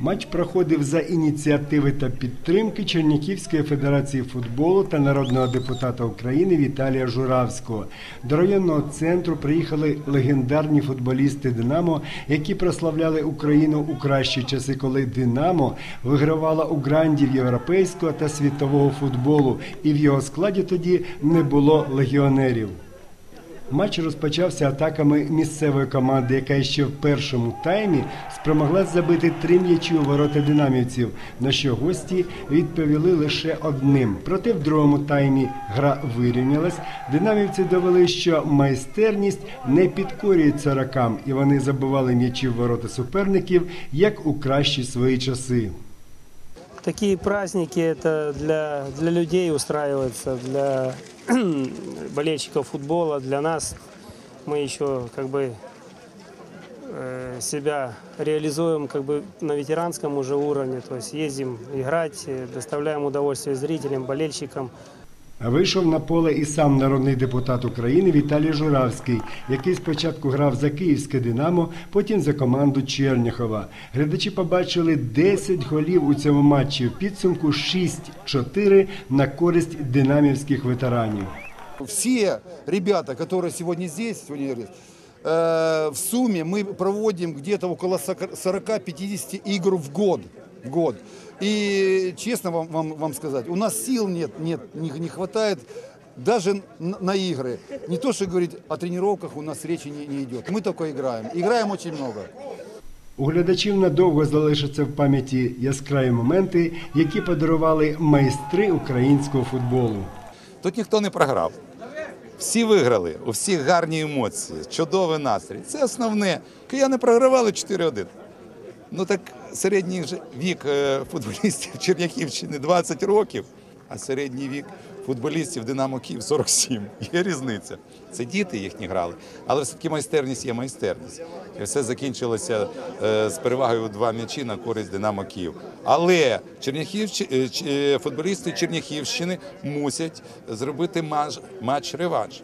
Матч проходив за ініціативи та підтримки Чернігівської федерації футболу та народного депутата України Віталія Журавського. До районного центру приїхали легендарні футболісти Динамо, які прославляли Україну у кращі часи, коли Динамо вигравала у грандів європейського та світового футболу, і в його складі тоді не було легіонерів. Матч розпочався атаками місцевої команди, яка ще в першому таймі спромоглась забити три м'ячі у ворота динамівців, на що гості відповіли лише одним. Проте в другому таймі гра вирівнялась. Динамівці довели, що майстерність не підкорює царакам, і вони забивали м'ячі в ворота суперників як у кращі свої часи. Такие праздники это для, для людей устраиваются, для болельщиков футбола, для нас. Мы еще как бы э, себя реализуем как бы на ветеранском уже уровне, то есть ездим играть, э, доставляем удовольствие зрителям, болельщикам. А Вийшов на поле і сам народний депутат України Віталій Журавський, який спочатку грав за київське Динамо, потім за команду Черняхова. Глядачі побачили 10 голів у цьому матчі. В підсумку 6-4 на користь динамівських ветеранів. Все ребята, которые сегодня здесь, сегодня здесь, э, в сумме мы проводим где-то около 40-50 игр в год. Год. И честно вам, вам, вам сказать, у нас сил нет, нет не, не хватает даже на, на игры. Не то, что говорить о тренировках, у нас речи не, не идет. Мы только играем. Играем очень много. У глядачів надовго залишаться в пам'яті яскраві моменти, які подарували майстри українського футболу. Тут ніхто не програв. Всі виграли, у всіх гарні емоції, чудовий настрій. Це основне. Кияни програвали 4-1. Ну так середній вік е, футболістів Черняхівщини 20 років, а середній вік футболістів Динамо Київ 47. Є різниця. Це діти їхні грали, але все-таки майстерність є майстерність. І все закінчилося е, з перевагою два м'ячі на користь Динамо Київ. Але Черняхівщ... е, футболісти Черняхівщини мусять зробити матч-реванш.